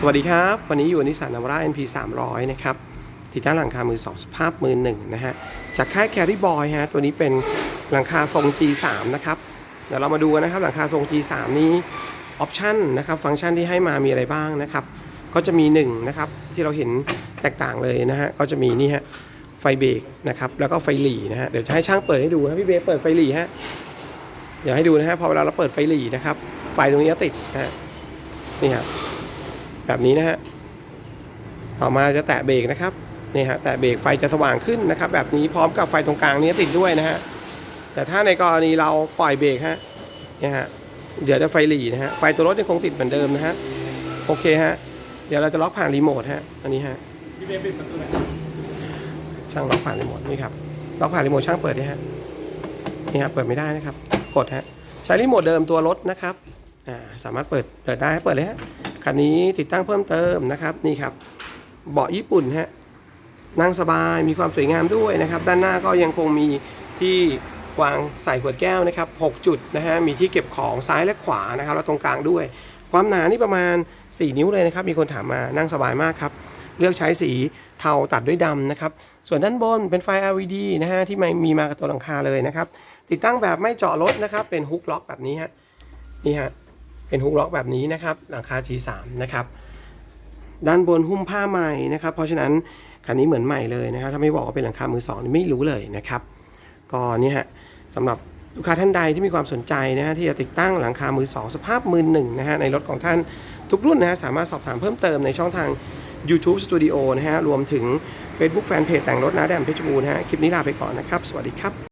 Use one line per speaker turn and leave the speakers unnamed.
สวัสดีครับ วันนี้อยู่นิสสันนาวาร่า NP 300 นะครับติดตั้งหลังคามือ 2 สภาพมือหนึ่งนะฮะ จากค่าย Carry Boy ฮะ ตัวนี้เป็นหลังคาทรง G3 นะครับ เดี๋ยวเรามาดูกันนะครับ หลังคาทรง G3 นี้ออปชันนะครับ ฟังก์ชันที่ให้มามีอะไรบ้างนะครับ ก็จะมี 1 นะครับ ที่เราเห็นแตกต่างเลยนะฮะ ก็จะมีนี่ฮะ ไฟเบรกนะครับ แล้วก็ไฟหลีนะฮะ เดี๋ยวจะให้ช่างเปิดให้ดูนะพี่เบย์เปิดไฟหลีฮะ เดี๋ยวให้ดูนะฮะ พอเวลาเราเปิดไฟหลีนะครับ ไฟตรงนี้จะติดนะฮะ นี่ฮะ แบบนี้นะฮะต่อมาจะแตะเบรกนะครับนี่ฮะแตะเบรกไฟจะสว่างขึ้นนะครับ แบบนี้พร้อมกับไฟตรงกลางนี้ติดด้วยนะฮะแต่ถ้าในกรณีเราปล่อยเบรกฮะเนี่ยฮะเดี๋ยวจะไฟหลีนะฮะไฟตัวรถยังคงติดเหมือนเดิมนะฮะโอเคฮะเดี๋ยวเราจะล็อกผ่านรีโมทฮะอันนี้ฮะช่างล็อกผ่านรีโมทนี่ครับล็อกผ่านรีโมทช่างเปิดนี่ฮะนี่ฮะเปิดไม่ได้นะครับ กดฮะใช้รีโมทเดิมตัวรถนะครับอ่าสามารถเปิดเปิดได้เปิดเลยฮะ คันนี้ติดตั้งเพิ่มเติมนะครับนี่ครับเบาะญี่ปุ่นฮะนั่งสบายมีความสวยงามด้วยนะครับ ด้านหน้าก็ยังคงมีที่วางใส่ขวดแก้วนะครับ 6 จุดนะฮะมีที่เก็บของซ้ายและขวานะครับแล้วตรงกลางด้วย ความหนานี่ประมาณ 4 นิ้วเลยนะครับ มีคนถามมานั่งสบายมากครับ เลือกใช้สีเทาตัดด้วยดำนะครับ ส่วนด้านบนเป็นไฟ LED นะฮะที่ไม่มีมากับตัวหลังคาเลยนะครับ ติดตั้งแบบไม่เจาะรถนะครับ เป็นฮุกล็อกแบบนี้ฮะนี่ฮะ เป็นฮุกล็อกแบบนี้นะครับหลังคา G3 นะครับด้านบนหุ้มผ้าใหม่นะครับ เพราะฉะนั้นคันนี้เหมือนใหม่เลยนะครับ ถ้าไม่บอกว่าเป็นหลังคามือสองไม่รู้เลยนะครับ ก็นี่ฮะสำหรับลูกค้าท่านใดที่มีความสนใจนะฮะที่จะติดตั้งหลังคามือสองสภาพมือหนึ่งนะฮะในรถของท่านทุกรุ่นนะฮะสามารถสอบถามเพิ่มเติมในช่องทาง YouTube Studio นะฮะรวมถึง Facebook Fanpage แต่งรถนะแดมเพชรบูรณ์นะฮะคลิปนี้ลาไปก่อนนะครับ สวัสดีครับ